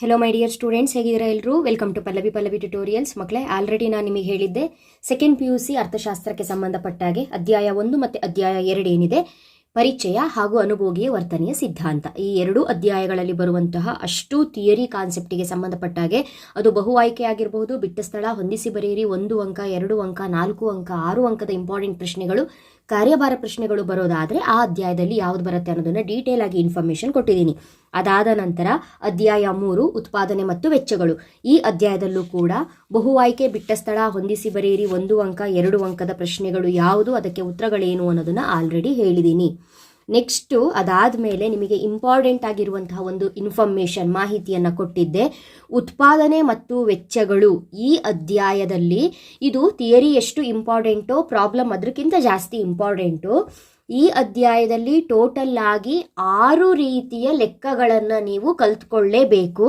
Hello my dear students ಹೇಗಿದ್ದೀರಾ ಎಲ್ಲರೂ welcome to Pallavi Pallavi tutorials ಮಕ್ಕಳೇ ಆಲ್ರೆಡಿ ನಾನು ನಿಮಗೆ ಹೇಳಿದ್ದೆ ಸೆಕೆಂಡ್ ಪಿ ಯು ಸಿ ಅರ್ಥಶಾಸ್ತ್ರಕ್ಕೆ ಸಂಬಂಧಪಟ್ಟಾಗೆ ಅಧ್ಯಾಯ ಒಂದು ಮತ್ತು ಅಧ್ಯಾಯ ಎರಡು ಏನಿದೆ? ಪರಿಚಯ ಹಾಗೂ ಅನುಭೋಗಿಯ ವರ್ತನೆಯ ಸಿದ್ಧಾಂತ. ಈ ಎರಡು ಅಧ್ಯಾಯಗಳಲ್ಲಿ ಬರುವಂತಹ ಅಷ್ಟು ಥಿಯರಿ ಕಾನ್ಸೆಪ್ಟಿಗೆ ಸಂಬಂಧಪಟ್ಟಾಗೆ ಅದು ಬಹು ಆಯ್ಕೆ ಆಗಿರಬಹುದು, ಬಿಟ್ಟ ಸ್ಥಳ ಹೊಂದಿಸಿ ಬರೆಯಿರಿ, ಒಂದು ಅಂಕ, ಎರಡು ಅಂಕ, ನಾಲ್ಕು ಅಂಕ, ಆರು ಅಂಕದ ಇಂಪಾರ್ಟೆಂಟ್ ಪ್ರಶ್ನೆಗಳು ಕಾರ್ಯಭಾರ ಪ್ರಶ್ನೆಗಳು ಬರೋದಾದರೆ ಆ ಅಧ್ಯಾಯದಲ್ಲಿ ಯಾವ್ದು ಬರುತ್ತೆ ಅನ್ನೋದನ್ನ ಡೀಟೇಲ್ ಆಗಿ ಇನ್ಫಾರ್ಮೇಷನ್ ಕೊಟ್ಟಿದ್ದೀನಿ. ಅದಾದ ನಂತರ ಅಧ್ಯಾಯ ಮೂರು, ಉತ್ಪಾದನೆ ಮತ್ತು ವೆಚ್ಚಗಳು. ಈ ಅಧ್ಯಾಯದಲ್ಲೂ ಕೂಡ ಬಹು ಆಯ್ಕೆ ಬಿಟ್ಟ ಸ್ಥಳ ಹೊಂದಿಸಿ ಬರೆಯಿರಿ, ಒಂದು ಅಂಕ, ಎರಡು ಅಂಕದ ಪ್ರಶ್ನೆಗಳು ಯಾವುದು, ಅದಕ್ಕೆ ಉತ್ತರಗಳೇನು ಅನ್ನೋದನ್ನ ಆಲ್ರೆಡಿ ಹೇಳಿದ್ದೀನಿ. ನೆಕ್ಸ್ಟು ಅದಾದ ಮೇಲೆ ನಿಮಗೆ ಇಂಪಾರ್ಟೆಂಟ್ ಆಗಿರುವಂತಹ ಒಂದು ಇನ್ಫಾರ್ಮೇಷನ್ ಮಾಹಿತಿಯನ್ನು ಕೊಟ್ಟಿದ್ದೆ. ಉತ್ಪಾದನೆ ಮತ್ತು ವೆಚ್ಚಗಳು ಈ ಅಧ್ಯಾಯದಲ್ಲಿ ಇದು ಥಿಯರಿ ಎಷ್ಟು ಇಂಪಾರ್ಟೆಂಟೋ ಪ್ರಾಬ್ಲಮ್ ಅದಕ್ಕಿಂತ ಜಾಸ್ತಿ ಇಂಪಾರ್ಟೆಂಟು ಈ ಅಧ್ಯಾಯದಲ್ಲಿ ಟೋಟಲ್ ಆಗಿ ಆರು ರೀತಿಯ ಲೆಕ್ಕಗಳನ್ನು ನೀವು ಕಲ್ತ್ಕೊಳ್ಳೇಬೇಕು.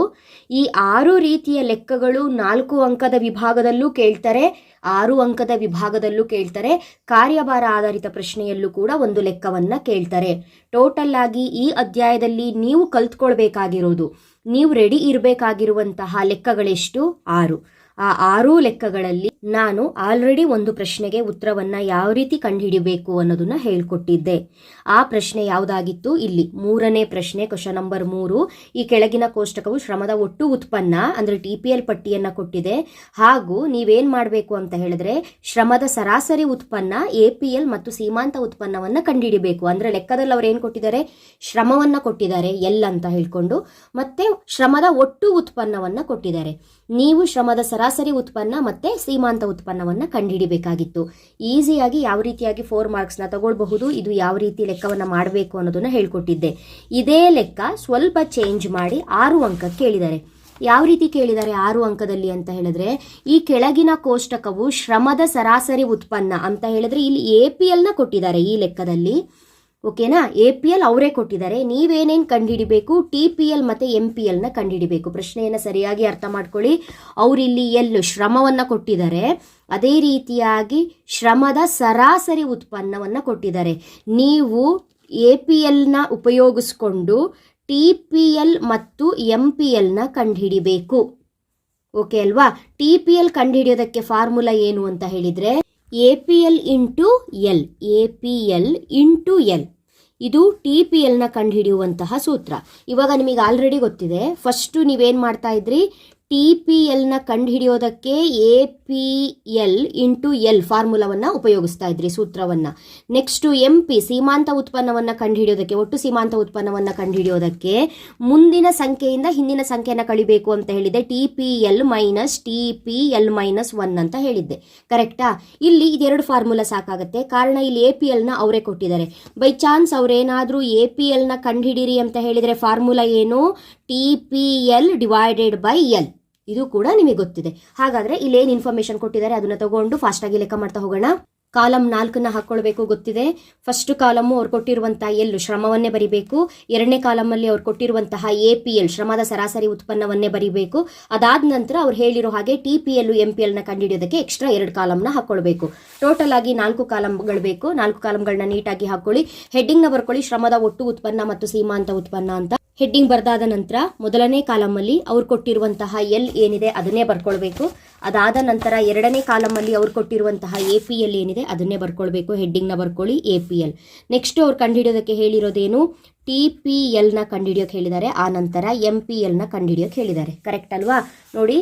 ಈ ಆರು ರೀತಿಯ ಲೆಕ್ಕಗಳು ನಾಲ್ಕು ಅಂಕದ ವಿಭಾಗದಲ್ಲೂ ಕೇಳ್ತಾರೆ, ಆರು ಅಂಕದ ವಿಭಾಗದಲ್ಲೂ ಕೇಳ್ತಾರೆ, ಕಾರ್ಯಭಾರ ಆಧಾರಿತ ಪ್ರಶ್ನೆಯಲ್ಲೂ ಕೂಡ ಒಂದು ಲೆಕ್ಕವನ್ನು ಕೇಳ್ತಾರೆ. ಟೋಟಲ್ ಆಗಿ ಈ ಅಧ್ಯಾಯದಲ್ಲಿ ನೀವು ಕಲ್ತ್ಕೊಳ್ಬೇಕಾಗಿರೋದು, ನೀವು ರೆಡಿ ಇರಬೇಕಾಗಿರುವಂತಹ ಲೆಕ್ಕಗಳೆಷ್ಟು? ಆರು. ಆ ಆರೂ ಲೆಕ್ಕಗಳಲ್ಲಿ ನಾನು ಆಲ್ರೆಡಿ ಒಂದು ಪ್ರಶ್ನೆಗೆ ಉತ್ತರವನ್ನ ಯಾವ ರೀತಿ ಕಂಡುಹಿಡಿಬೇಕು ಅನ್ನೋದನ್ನ ಹೇಳ್ಕೊಟ್ಟಿದ್ದೆ. ಆ ಪ್ರಶ್ನೆ ಯಾವುದಾಗಿತ್ತು? ಇಲ್ಲಿ ಮೂರನೇ ಪ್ರಶ್ನೆ ಕ್ವಶನ್ ನಂಬರ್ ಮೂರು. ಈ ಕೆಳಗಿನ ಕೋಷ್ಟಕವು ಶ್ರಮದ ಒಟ್ಟು ಉತ್ಪನ್ನ, ಅಂದ್ರೆ ಟಿ ಪಿ ಪಟ್ಟಿಯನ್ನ ಕೊಟ್ಟಿದೆ. ಹಾಗೂ ನೀವೇನ್ ಮಾಡಬೇಕು ಅಂತ ಹೇಳಿದ್ರೆ, ಶ್ರಮದ ಸರಾಸರಿ ಉತ್ಪನ್ನ ಎ ಮತ್ತು ಸೀಮಾಂತ ಉತ್ಪನ್ನವನ್ನ ಕಂಡುಹಿಡಿಬೇಕು. ಅಂದ್ರೆ ಲೆಕ್ಕದಲ್ಲಿ ಅವ್ರು ಏನ್ ಕೊಟ್ಟಿದ್ದಾರೆ? ಶ್ರಮವನ್ನ ಕೊಟ್ಟಿದ್ದಾರೆ ಎಲ್ ಅಂತ ಹೇಳ್ಕೊಂಡು. ಮತ್ತೆ ಶ್ರಮದ ಒಟ್ಟು ಉತ್ಪನ್ನವನ್ನ ಕೊಟ್ಟಿದ್ದಾರೆ. ನೀವು ಶ್ರಮದ ಸರಾಸರಿ ಉತ್ಪನ್ನ ಮತ್ತು ಸೀಮಾಂತ ಉತ್ಪನ್ನವನ್ನ ಕಂಡುಹಿಡಿಬೇಕಾಗಿತ್ತು. ಈಸಿಯಾಗಿ ಯಾವ ರೀತಿಯಾಗಿ ಫೋರ್ ಮಾರ್ಕ್ಸ್ನ ತಗೊಳ್ಬಹುದು, ಇದು ಯಾವ ರೀತಿ ಲೆಕ್ಕವನ್ನ ಮಾಡಬೇಕು ಅನ್ನೋದನ್ನ ಹೇಳ್ಕೊಟ್ಟಿದ್ದೆ. ಇದೇ ಲೆಕ್ಕ ಸ್ವಲ್ಪ ಚೇಂಜ್ ಮಾಡಿ ಆರು ಅಂಕ ಕೇಳಿದ್ದಾರೆ. ಯಾವ ರೀತಿ ಕೇಳಿದ್ದಾರೆ ಆರು ಅಂಕದಲ್ಲಿ ಅಂತ ಹೇಳಿದ್ರೆ, ಈ ಕೆಳಗಿನ ಕೋಷ್ಟಕವು ಶ್ರಮದ ಸರಾಸರಿ ಉತ್ಪನ್ನ ಅಂತ ಹೇಳಿದ್ರೆ ಇಲ್ಲಿ ಎ ಪಿ ಎಲ್ನ ಕೊಟ್ಟಿದ್ದಾರೆ ಈ ಲೆಕ್ಕದಲ್ಲಿ. ಓಕೆನಾ? ಎ ಪಿ ಎಲ್ ಅವರೇ ಕೊಟ್ಟಿದ್ದಾರೆ. ನೀವೇನೇನು ಕಂಡುಹಿಡಿಬೇಕು ಟಿ ಪಿ ಎಲ್ ಮತ್ತು ಎಂ ಪಿ ಎಲ್ನ ಕಂಡುಹಿಡಿಬೇಕು ಪ್ರಶ್ನೆಯನ್ನು ಸರಿಯಾಗಿ ಅರ್ಥ ಮಾಡ್ಕೊಳ್ಳಿ. ಅವರಿಲ್ಲಿ ಎಲ್ಲು ಶ್ರಮವನ್ನು ಕೊಟ್ಟಿದ್ದಾರೆ. ಅದೇ ರೀತಿಯಾಗಿ ಶ್ರಮದ ಸರಾಸರಿ ಉತ್ಪನ್ನವನ್ನು ಕೊಟ್ಟಿದ್ದಾರೆ. ನೀವು ಎ ಪಿ ಎಲ್ನ ಉಪಯೋಗಿಸ್ಕೊಂಡು ಟಿ ಪಿ ಎಲ್ ಮತ್ತು ಎಂ ಪಿ ಎಲ್ನ ಕಂಡುಹಿಡಿಬೇಕು ಓಕೆ ಅಲ್ವಾ? ಟಿ ಪಿ ಎಲ್ ಕಂಡುಹಿಡಿಯೋದಕ್ಕೆ ಫಾರ್ಮುಲಾ ಏನು ಅಂತ ಹೇಳಿದರೆ A P L into L A P L into L ಇದು ಟಿ ಪಿ ಎಲ್ನ ಕಂಡುಹಿಡಿಯುವಂತಹ ಸೂತ್ರ. ಇವಾಗ ನಿಮಗೆ ಆಲ್ರೆಡಿ ಗೊತ್ತಿದೆ. ಫಸ್ಟು ನೀವೇನು ಮಾಡ್ತಾ ಇದ್ರಿ? ಟಿ ಪಿ ಎಲ್ನ ಕಂಡುಹಿಡಿಯೋದಕ್ಕೆ A P L into L ಫಾರ್ಮುಲಾವನ್ನು ಉಪಯೋಗಿಸ್ತಾ ಇದ್ರಿ ಸೂತ್ರವನ್ನು. ನೆಕ್ಸ್ಟು ಎಂ ಪಿ ಸೀಮಾಂತ ಉತ್ಪನ್ನವನ್ನು ಕಂಡುಹಿಡಿಯೋದಕ್ಕೆ, ಒಟ್ಟು ಸೀಮಾಂತ ಉತ್ಪನ್ನವನ್ನು ಕಂಡುಹಿಡಿಯೋದಕ್ಕೆ ಮುಂದಿನ ಸಂಖ್ಯೆಯಿಂದ ಹಿಂದಿನ ಸಂಖ್ಯೆಯನ್ನು ಕಳಿಬೇಕು ಅಂತ ಹೇಳಿದೆ T P L minus T P L minus one ಅಂತ ಹೇಳಿದ್ದೆ. ಕರೆಕ್ಟಾ ಇಲ್ಲಿ ಇದೆರಡು ಫಾರ್ಮುಲಾ ಸಾಕಾಗುತ್ತೆ. ಕಾರಣ ಇಲ್ಲಿ ಎ ಪಿ ಎಲ್ನ ಅವರೇ ಕೊಟ್ಟಿದ್ದಾರೆ. ಬೈ ಚಾನ್ಸ್ ಅವರೇನಾದರೂ ಎ ಪಿ ಎಲ್ನ ಕಂಡುಹಿಡಿರಿ ಅಂತ ಹೇಳಿದರೆ ಫಾರ್ಮುಲಾ ಏನು? T P L divided by L ಇದು ಕೂಡ ನಿಮಗೆ ಗೊತ್ತಿದೆ. ಹಾಗಾದ್ರೆ ಇಲ್ಲೇನು ಇನ್ಫಾರ್ಮೇಶನ್ ಕೊಟ್ಟಿದ್ದಾರೆ ಅದನ್ನ ತಗೊಂಡು ಫಾಸ್ಟ್ ಆಗಿ ಲೆಕ್ಕ ಮಾಡ್ತಾ ಹೋಗೋಣ. ಕಾಲಮ್ ನಾಲ್ಕನ್ನ ಹಾಕೊಳ್ಬೇಕು ಗೊತ್ತಿದೆ. ಫಸ್ಟ್ ಕಾಲಮ್ಮು ಅವ್ರು ಕೊಟ್ಟಿರುವಂತಹ ಎಲ್ಲು ಶ್ರಮವನ್ನೇ ಬರಿಬೇಕು. ಎರಡನೇ ಕಾಲಮಲ್ಲಿ ಅವ್ರು ಕೊಟ್ಟಿರುವಂತಹ ಎ ಪಿ ಎಲ್ ಶ್ರಮದ ಸರಾಸರಿ ಉತ್ಪನ್ನವನ್ನೇ ಬರಿಬೇಕು. ಅದಾದ ನಂತರ ಅವ್ರು ಹೇಳಿರೋ ಹಾಗೆ T P L M P ಎಲ್ನ ಕಂಡುಹಿಡಿಯೋದಕ್ಕೆ ಎಕ್ಸ್ಟ್ರಾ ಎರಡು ಕಾಲಮ್ನ ಹಾಕೊಳ್ಬೇಕು. ಟೋಟಲ್ ಆಗಿ ನಾಲ್ಕು ಕಾಲಂಗಳು ಬೇಕು. ನಾಲ್ಕು ಕಾಲಮ್ಗಳನ್ನ ನೀಟಾಗಿ ಹಾಕೊಳ್ಳಿ. ಹೆಡ್ಡಿಂಗ್ನ ಬರ್ಕೊಳ್ಳಿ. ಶ್ರಮದ ಒಟ್ಟು ಉತ್ಪನ್ನ ಮತ್ತು ಸೀಮಾಂತ ಉತ್ಪನ್ನ ಅಂತ. ಹೆಡ್ಡಿಂಗ್ ಬರೆದಾದ ನಂತರ ಮೊದಲನೇ ಕಾಲಮಲ್ಲಿ ಅವ್ರು ಕೊಟ್ಟಿರುವಂತಹ ಎಲ್ ಏನಿದೆ ಅದನ್ನೇ ಬರ್ಕೊಳ್ಬೇಕು. ಅದಾದ ನಂತರ ಎರಡನೇ ಕಾಲಮಲ್ಲಿ ಅವ್ರು ಕೊಟ್ಟಿರುವಂತಹ ಎ ಪಿ ಎಲ್ ಏನಿದೆ ಅದನ್ನೇ ಬರ್ಕೊಳ್ಬೇಕು, ಹೆಡ್ಡಿಂಗ್ನ ಬರ್ಕೊಳ್ಳಿ ಎ ಪಿ ಎಲ್. ನೆಕ್ಸ್ಟ್ ಅವ್ರು ಕಂಡುಹಿಡಿಯೋದಕ್ಕೆ ಹೇಳಿರೋದೇನು? ಟಿ ಪಿ ಎಲ್ನ ಕಂಡುಹಿಡಿಯೋಕೆ ಹೇಳಿದ್ದಾರೆ, ಆ ನಂತರ ಎಂ ಪಿ ಎಲ್ನ ಕಂಡುಹಿಡಿಯೋಕೆ ಹೇಳಿದ್ದಾರೆ. ಕರೆಕ್ಟ್ ಅಲ್ವಾ? ನೋಡಿ,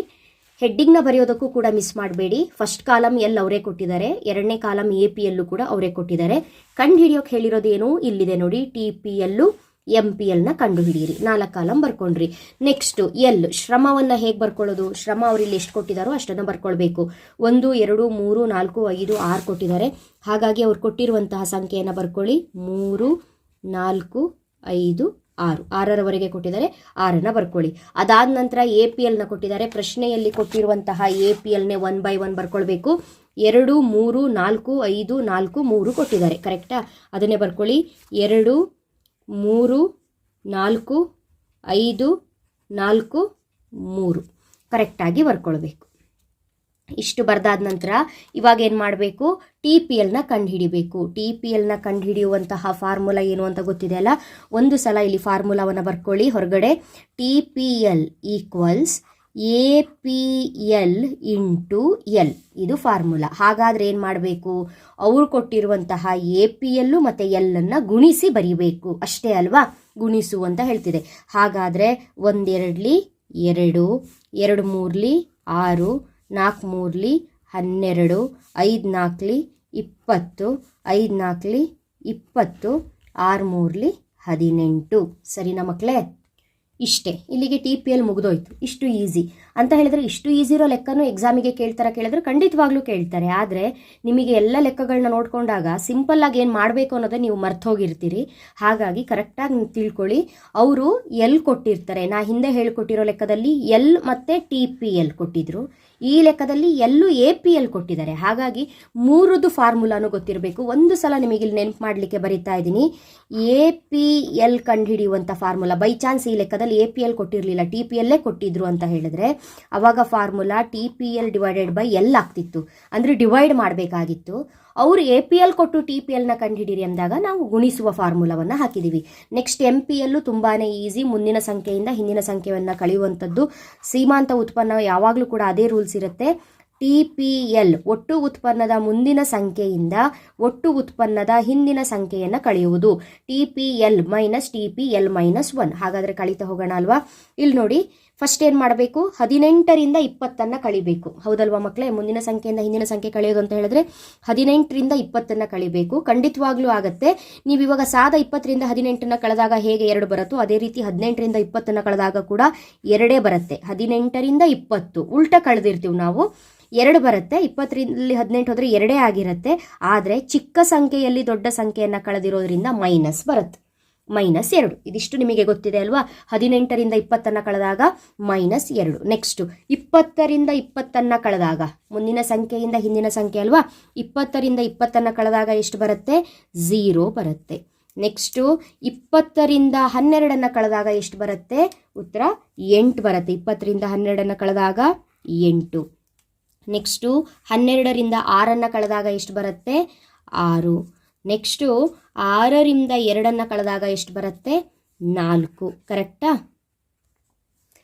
ಹೆಡ್ಡಿಂಗ್ನ ಬರೆಯೋದಕ್ಕೂ ಕೂಡ ಮಿಸ್ ಮಾಡಬೇಡಿ. ಫಸ್ಟ್ ಕಾಲಮ್ ಎಲ್ ಅವರೇ ಕೊಟ್ಟಿದ್ದಾರೆ, ಎರಡನೇ ಕಾಲಮ್ ಎ ಪಿ ಎಲ್ಲು ಕೂಡ ಅವರೇ ಕೊಟ್ಟಿದ್ದಾರೆ. ಕಂಡುಹಿಡಿಯೋಕೆ ಹೇಳಿರೋದೇನು? ಇಲ್ಲಿದೆ ನೋಡಿ, ಟಿ ಪಿ ಎಲ್ಲು ಎಂ ಪಿ ಎಲ್ನ ಕಂಡುಹಿಡಿಯಿರಿ. ನಾಲ್ಕು ಕಾಲಂ ಬರ್ಕೊಂಡ್ರಿ. ನೆಕ್ಸ್ಟ್ ಎಲ್ ಶ್ರಮವನ್ನು ಹೇಗೆ ಬರ್ಕೊಳ್ಳೋದು? ಶ್ರಮ ಅವರಿಲ್ಲಿ ಎಷ್ಟು ಕೊಟ್ಟಿದ್ದಾರೋ ಅಷ್ಟನ್ನು ಬರ್ಕೊಳ್ಬೇಕು. ಒಂದು, ಎರಡು, ಮೂರು, ನಾಲ್ಕು, ಐದು, ಆರು ಕೊಟ್ಟಿದ್ದಾರೆ. ಹಾಗಾಗಿ ಅವ್ರು ಕೊಟ್ಟಿರುವಂತಹ ಸಂಖ್ಯೆಯನ್ನು ಬರ್ಕೊಳ್ಳಿ. ಮೂರು, ನಾಲ್ಕು, ಐದು, ಆರು. ಆರರವರೆಗೆ ಕೊಟ್ಟಿದ್ದಾರೆ. ಆರನ್ನು ಬರ್ಕೊಳ್ಳಿ. ಅದಾದ ನಂತರ ಎ ಪಿ ಎಲ್ನ ಕೊಟ್ಟಿದ್ದಾರೆ. ಪ್ರಶ್ನೆಯಲ್ಲಿ ಕೊಟ್ಟಿರುವಂತಹ ಎ ಪಿ ಎಲ್ನೇ ಒನ್ ಬೈ ಒನ್ ಬರ್ಕೊಳ್ಬೇಕು. ಎರಡು, ಮೂರು, ನಾಲ್ಕು, ಐದು, ನಾಲ್ಕು, ಮೂರು ಕೊಟ್ಟಿದ್ದಾರೆ. ಕರೆಕ್ಟಾ ಅದನ್ನೇ ಬರ್ಕೊಳ್ಳಿ. ಎರಡು ಮೂರು, ನಾಲ್ಕು, ಐದು, ನಾಲ್ಕು, ಮೂರು. ಕರೆಕ್ಟಾಗಿ ಬರ್ಕೊಳ್ಬೇಕು ಇಷ್ಟು ಬರೆದಾದ ನಂತರ ಇವಾಗ ಏನು ಮಾಡಬೇಕು? ಟಿ ಪಿ ಎಲ್ನ ಕಂಡುಹಿಡಿಬೇಕು. ಟಿ ಪಿ ಎಲ್ನ ಕಂಡುಹಿಡಿಯುವಂತಹ ಫಾರ್ಮುಲಾ ಏನು ಅಂತ ಗೊತ್ತಿದೆ ಅಲ್ಲ? ಒಂದು ಸಲ ಇಲ್ಲಿ ಫಾರ್ಮುಲಾವನ್ನು ಬರ್ಕೊಳ್ಳಿ. ಹೊರಗಡೆ T P L equals A P L into L. ಇದು ಫಾರ್ಮುಲಾ. ಹಾಗಾದರೆ ಏನು ಮಾಡಬೇಕು? ಅವರು ಕೊಟ್ಟಿರುವಂತಹ ಎ ಪಿ ಎಲ್ಲು ಮತ್ತು ಎಲ್ಲನ್ನು ಗುಣಿಸಿ ಬರೀಬೇಕು. ಅಷ್ಟೇ ಅಲ್ವಾ? ಗುಣಿಸು ಅಂತ ಹೇಳ್ತಿದೆ. ಹಾಗಾದರೆ ಒಂದೆರಡ್ಲಿ ಎರಡು ಎರಡು ಮೂರ್ಲಿ ಆರು, ನಾಲ್ಕು ಮೂರ್ಲಿ ಹನ್ನೆರಡು, ಐದು ನಾಲ್ಕಲಿ ಇಪ್ಪತ್ತು, ಐದು ನಾಲ್ಕಲಿ ಇಪ್ಪತ್ತು, ಆರು ಮೂರ್ಲಿ ಹದಿನೆಂಟು. ಸರಿನಾ ಮಕ್ಕಳೇ ಇಷ್ಟೇ. ಇಲ್ಲಿಗೆ ಟಿ ಪಿ ಎಲ್ ಮುಗಿದೋಯ್ತು. ಇಷ್ಟು ಈಸಿ ಅಂತ ಹೇಳಿದ್ರೆ ಇಷ್ಟು ಈಸಿ ಇರೋ ಲೆಕ್ಕನೂ ಎಕ್ಸಾಮಿಗೆ ಕೇಳ್ತಾರೆ ಕೇಳಿದ್ರೆ ಖಂಡಿತವಾಗ್ಲೂ ಕೇಳ್ತಾರೆ. ಆದರೆ ನಿಮಗೆ ಎಲ್ಲ ಲೆಕ್ಕಗಳನ್ನ ನೋಡ್ಕೊಂಡಾಗ ಸಿಂಪಲ್ ಆಗಿ ಏನು ಮಾಡಬೇಕು ಅನ್ನೋದನ್ನ ನೀವು ಮರ್ತೋಗಿರ್ತೀರಿ ಹಾಗಾಗಿ ಕರೆಕ್ಟಾಗಿ ನೀವು ತಿಳ್ಕೊಳ್ಳಿ. ಅವರು ಎಲ್ ಕೊಟ್ಟಿರ್ತಾರೆ. ನಾ ಹಿಂದೆ ಹೇಳಿಕೊಟ್ಟಿರೋ ಲೆಕ್ಕದಲ್ಲಿ ಎಲ್ ಮತ್ತು ಟಿ ಪಿ ಎಲ್ ಕೊಟ್ಟಿದ್ರು. ಈ ಲೆಕ್ಕದಲ್ಲಿ ಎಲ್ಲೂ ಎ ಪಿ ಎಲ್ ಕೊಟ್ಟಿದ್ದಾರೆ. ಹಾಗಾಗಿ ಮೂರದು ಫಾರ್ಮುಲಾನು ಗೊತ್ತಿರಬೇಕು. ಒಂದು ಸಲ ನಿಮಗೆ ಇಲ್ಲಿ ನೆನಪು ಮಾಡಲಿಕ್ಕೆ ಬರಿತಾ ಇದ್ದೀನಿ. ಎ ಪಿ ಎಲ್ ಕಂಡುಹಿಡಿಯುವಂಥ ಫಾರ್ಮುಲಾ, ಬೈ ಚಾನ್ಸ್ ಈ ಲೆಕ್ಕದಲ್ಲಿ ಎ ಪಿ ಎಲ್ ಕೊಟ್ಟಿರಲಿಲ್ಲ. ಟಿ ಪಿ ಎಲ್ಲೇ ಕೊಟ್ಟಿದ್ರು ಅಂತ ಹೇಳಿದ್ರೆ ಅವಾಗ formula T P L divided by L ಆಗ್ತಿತ್ತು. ಅಂದರೆ ಡಿವೈಡ್ ಮಾಡಬೇಕಾಗಿತ್ತು. ಅವರು ಎ ಪಿ ಎಲ್ ಕೊಟ್ಟು ಟಿ ಪಿ ಎಲ್ನ ಕಂಡುಹಿಡಿರಿ ಅಂದಾಗ ನಾವು ಗುಣಿಸುವ ಫಾರ್ಮುಲಾವನ್ನು ಹಾಕಿದ್ದೀವಿ ನೆಕ್ಸ್ಟ್ ಎಂ ಪಿ ಎಲ್ಲು ತುಂಬಾ ಈಸಿ ಮುಂದಿನ ಸಂಖ್ಯೆಯಿಂದ ಹಿಂದಿನ ಸಂಖ್ಯೆಯನ್ನು ಕಳೆಯುವಂಥದ್ದು. ಸೀಮಾಂತ ಉತ್ಪನ್ನ ಯಾವಾಗಲೂ ಕೂಡ ಅದೇ ರೂಲ್ಸ್ ಇರುತ್ತೆ. ಟಿ ಪಿ ಎಲ್ ಒಟ್ಟು ಉತ್ಪನ್ನದ ಮುಂದಿನ ಸಂಖ್ಯೆಯಿಂದ ಒಟ್ಟು ಉತ್ಪನ್ನದ ಹಿಂದಿನ ಸಂಖ್ಯೆಯನ್ನು ಕಳೆಯುವುದು. T P L minus T P L minus one ಹಾಗಾದರೆ ಕಳೀತಾ ಹೋಗೋಣ ಅಲ್ವಾ? ಇಲ್ಲಿ ನೋಡಿ ಫಸ್ಟ್ ಏನು ಮಾಡಬೇಕು? ಹದಿನೆಂಟರಿಂದ ಇಪ್ಪತ್ತನ್ನು ಕಳಿಬೇಕು. ಹೌದಲ್ವಾ ಮಕ್ಕಳೇ ಮುಂದಿನ ಸಂಖ್ಯೆಯಿಂದ ಹಿಂದಿನ ಸಂಖ್ಯೆ ಕಳೆಯೋದು ಅಂತ ಹೇಳಿದ್ರೆ ಹದಿನೆಂಟರಿಂದ ಇಪ್ಪತ್ತನ್ನು ಕಳಿಬೇಕು. ಖಂಡಿತವಾಗ್ಲೂ ಆಗುತ್ತೆ. ನೀವು ಇವಾಗ ಸಾದ ಇಪ್ಪತ್ತರಿಂದ ಹದಿನೆಂಟನ್ನು ಕಳೆದಾಗ ಹೇಗೆ ಎರಡು ಬರುತ್ತೋ, ಅದೇ ರೀತಿ ಹದಿನೆಂಟರಿಂದ ಇಪ್ಪತ್ತನ್ನು ಕಳೆದಾಗ ಕೂಡ ಎರಡೇ ಬರುತ್ತೆ. ಹದಿನೆಂಟರಿಂದ ಇಪ್ಪತ್ತು. ಉಲ್ಟ ಕಳೆದಿರ್ತೀವಿ ನಾವು. ಎರಡು ಬರುತ್ತೆ. ಇಪ್ಪತ್ತರಲ್ಲಿ ಹದಿನೆಂಟು ಹೋದರೆ ಎರಡೇ ಆಗಿರುತ್ತೆ. ಆದರೆ ಚಿಕ್ಕ ಸಂಖ್ಯೆಯಲ್ಲಿ ದೊಡ್ಡ ಸಂಖ್ಯೆಯನ್ನು ಕಳೆದಿರೋದ್ರಿಂದ ಮೈನಸ್ ಬರುತ್ತೆ. ಮೈನಸ್ ಎರಡು. ಇದಿಷ್ಟು ನಿಮಗೆ ಗೊತ್ತಿದೆ ಅಲ್ವಾ? ಹದಿನೆಂಟರಿಂದ ಇಪ್ಪತ್ತನ್ನು ಕಳೆದಾಗ ಮೈನಸ್ ಎರಡು. ನೆಕ್ಸ್ಟು, ಇಪ್ಪತ್ತರಿಂದ ಇಪ್ಪತ್ತನ್ನು ಕಳೆದಾಗ, ಮುಂದಿನ ಸಂಖ್ಯೆಯಿಂದ ಹಿಂದಿನ ಸಂಖ್ಯೆ ಅಲ್ವಾ? ಇಪ್ಪತ್ತರಿಂದ ಇಪ್ಪತ್ತನ್ನು ಕಳೆದಾಗ ಎಷ್ಟು ಬರುತ್ತೆ? ಝೀರೋ ಬರುತ್ತೆ. ನೆಕ್ಸ್ಟು, ಇಪ್ಪತ್ತರಿಂದ ಹನ್ನೆರಡನ್ನು ಕಳೆದಾಗ ಎಷ್ಟು ಬರುತ್ತೆ? ಉತ್ತರ, ಎಂಟು ಬರುತ್ತೆ. ಇಪ್ಪತ್ತರಿಂದ ಹನ್ನೆರಡನ್ನು ಕಳೆದಾಗ ಎಂಟು. ನೆಕ್ಸ್ಟು, ಹನ್ನೆರಡರಿಂದ ಆರನ್ನು ಕಳೆದಾಗ ಎಷ್ಟು ಬರುತ್ತೆ? ಆರು. ನೆಕ್ಸ್ಟು ಆರರಿಂದ ಎರಡನ್ನು ಕಳೆದಾಗ ಎಷ್ಟು ಬರುತ್ತೆ? ನಾಲ್ಕು. ಕರೆಕ್ಟಾ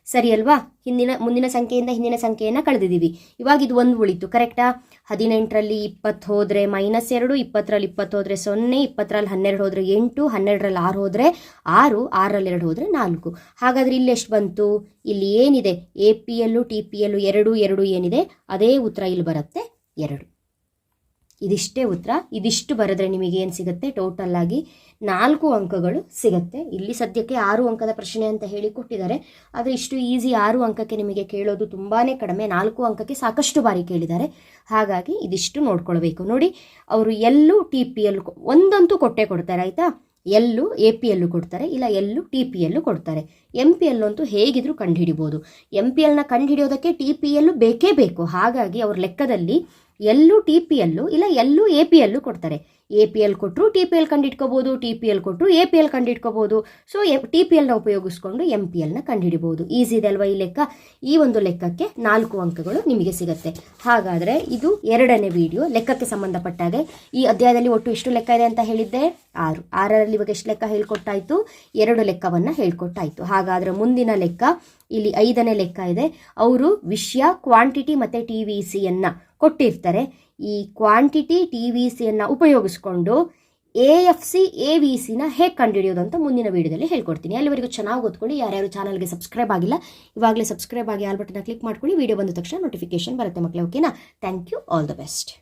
ಸರಿ ಅಲ್ವಾ? ಹಿಂದಿನ, ಮುಂದಿನ ಸಂಖ್ಯೆಯಿಂದ ಹಿಂದಿನ ಸಂಖ್ಯೆಯನ್ನು ಕಳೆದಿದ್ದೀವಿ. ಇವಾಗ ಇದು ಒಂದು ಉಳಿತು. ಕರೆಕ್ಟಾ ಹದಿನೆಂಟರಲ್ಲಿ ಇಪ್ಪತ್ತು ಹೋದರೆ ಮೈನಸ್ ಎರಡು, ಇಪ್ಪತ್ತರಲ್ಲಿ ಇಪ್ಪತ್ತು ಹೋದರೆ ಸೊನ್ನೆ, ಇಪ್ಪತ್ತರಲ್ಲಿ ಹನ್ನೆರಡು ಹೋದರೆ ಎಂಟು, ಹನ್ನೆರಡರಲ್ಲಿ ಆರು ಹೋದರೆ ಆರು, ಆರರಲ್ಲಿ ಎರಡು ಹೋದರೆ ನಾಲ್ಕು. ಹಾಗಾದರೆ ಇಲ್ಲಿ ಎಷ್ಟು ಬಂತು? ಇಲ್ಲಿ ಏನಿದೆ? A P L T P L ಎರಡು ಎರಡು ಏನಿದೆ? ಅದೇ ಉತ್ತರ ಇಲ್ಲಿ ಬರುತ್ತೆ ಎರಡು. ಇದಿಷ್ಟೇ ಉತ್ತರ. ಇದಿಷ್ಟು ಬರೆದ್ರೆ ನಿಮಗೆ ಏನು ಸಿಗುತ್ತೆ? ಟೋಟಲ್ ಆಗಿ ನಾಲ್ಕು ಅಂಕಗಳು ಸಿಗುತ್ತೆ. ಇಲ್ಲಿ ಸದ್ಯಕ್ಕೆ ಆರು ಅಂಕದ ಪ್ರಶ್ನೆ ಅಂತ ಹೇಳಿ ಕೊಟ್ಟಿದ್ದಾರೆ. ಆದರೆ ಇಷ್ಟು ಈಸಿ ಆರು ಅಂಕಕ್ಕೆ ನಿಮಗೆ ಕೇಳೋದು ತುಂಬಾ ಕಡಿಮೆ. ನಾಲ್ಕು ಅಂಕಕ್ಕೆ ಸಾಕಷ್ಟು ಬಾರಿ ಕೇಳಿದ್ದಾರೆ. ಹಾಗಾಗಿ ಇದಿಷ್ಟು ನೋಡ್ಕೊಳ್ಬೇಕು. ನೋಡಿ, ಅವರು ಎಲ್ಲೂ ಟಿ ಪಿ ಎಲ್ ಒಂದಂತೂ ಕೊಟ್ಟೆ ಕೊಡ್ತಾರೆ, ಆಯಿತಾ? ಎಲ್ಲು ಎ ಪಿ ಎಲ್ಲು ಕೊಡ್ತಾರೆ, ಇಲ್ಲ ಎಲ್ಲೂ ಟಿ ಪಿ ಎಲ್ಲು ಕೊಡ್ತಾರೆ. ಎಂ ಪಿ ಎಲ್ ಅಂತೂ ಹೇಗಿದ್ರೂ ಕಂಡುಹಿಡಿಬೋದು. ಎಂ ಪಿ ಎಲ್ನ ಕಂಡುಹಿಡಿಯೋದಕ್ಕೆ ಟಿ ಪಿ ಎಲ್ಲು ಬೇಕೇ ಬೇಕು. ಹಾಗಾಗಿ ಅವ್ರ ಲೆಕ್ಕದಲ್ಲಿ ಎಲ್ಲೂ ಟಿ ಪಿ ಎಲ್ಲು ಇಲ್ಲ ಎಲ್ಲೂ ಎ ಪಿ ಎಲ್ಲು ಕೊಡ್ತಾರೆ. ಎ ಪಿ ಎಲ್ ಕೊಟ್ಟರು ಟಿ ಪಿ ಎಲ್ ಕಂಡಿಟ್ಕೋಬೋದು ಟಿ ಪಿ ಎಲ್ ಕೊಟ್ಟರು ಎ ಪಿ ಎಲ್ ಕಂಡಿಟ್ಕೋಬೋದು. ಸೊ ಎ ಟಿ ಪಿ ಎಲ್ನ ಉಪಯೋಗಿಸ್ಕೊಂಡು ಎಂ ಪಿ ಎಲ್ನ ಕಂಡುಹಿಡಿಬೋದು ಈಸಿ ಇದೆ ಅಲ್ವಾ ಈ ಲೆಕ್ಕ? ಈ ಒಂದು ಲೆಕ್ಕಕ್ಕೆ ನಾಲ್ಕು ಅಂಕಗಳು ನಿಮಗೆ ಸಿಗುತ್ತೆ. ಹಾಗಾದರೆ ಇದು ಎರಡನೇ ವಿಡಿಯೋ ಲೆಕ್ಕಕ್ಕೆ ಸಂಬಂಧಪಟ್ಟಾಗೆ. ಈ ಅಧ್ಯಾಯದಲ್ಲಿ ಒಟ್ಟು ಎಷ್ಟು ಲೆಕ್ಕ ಇದೆ ಅಂತ ಹೇಳಿದ್ದೆ? ಆರು. ಆರರಲ್ಲಿ ಇವಾಗ ಎಷ್ಟು ಲೆಕ್ಕ ಹೇಳ್ಕೊಟ್ಟಾಯಿತು? ಎರಡು ಲೆಕ್ಕವನ್ನು ಹೇಳ್ಕೊಟ್ಟಾಯಿತು. ಹಾಗಾದರೆ ಮುಂದಿನ ಲೆಕ್ಕ ಇಲ್ಲಿ ಐದನೇ ಲೆಕ್ಕ ಇದೆ. ಅವರು ವಿಷಯ, ಕ್ವಾಂಟಿಟಿ ಮತ್ತು ಟಿ ವಿ ಸಿಯನ್ನು ಕೊಟ್ಟಿರ್ತಾರೆ. ಈ ಕ್ವಾಂಟಿಟಿ ಟಿ ವಿ ಸಿಯನ್ನು ಉಪಯೋಗಿಸ್ಕೊಂಡು A F C, A V ಸಿನ ಹೇಗೆ ಕಂಡುಹಿಡಿಯೋದು ಅಂತ ಮುಂದಿನ ವೀಡಿಯೋದಲ್ಲಿ ಹೇಳ್ಕೊಡ್ತೀನಿ. ಅಲ್ಲಿವರೆಗೂ ಚೆನ್ನಾಗಿ ಓದ್ಕೊಳ್ಳಿ. ಯಾರ್ಯಾರು ಚಾನಲ್ಗೆ ಸಬ್ಸ್ಕ್ರೈಬ್ ಆಗಿಲ್ಲ, ಇವಾಗಲೇ ಸಬ್ಸ್ಕ್ರೈಬ್ ಆಗಿ ಆಲ್ ಬಟನ್ನ ಕ್ಲಿಕ್ ಮಾಡ್ಕೊಳ್ಳಿ. ವಿಡಿಯೋ ಬಂದ ತಕ್ಷಣ ನೋಟಿಫಿಕೇಶನ್ ಬರುತ್ತೆ ಮಕ್ಕಳೇ ಓಕೆನಾ thank you all the best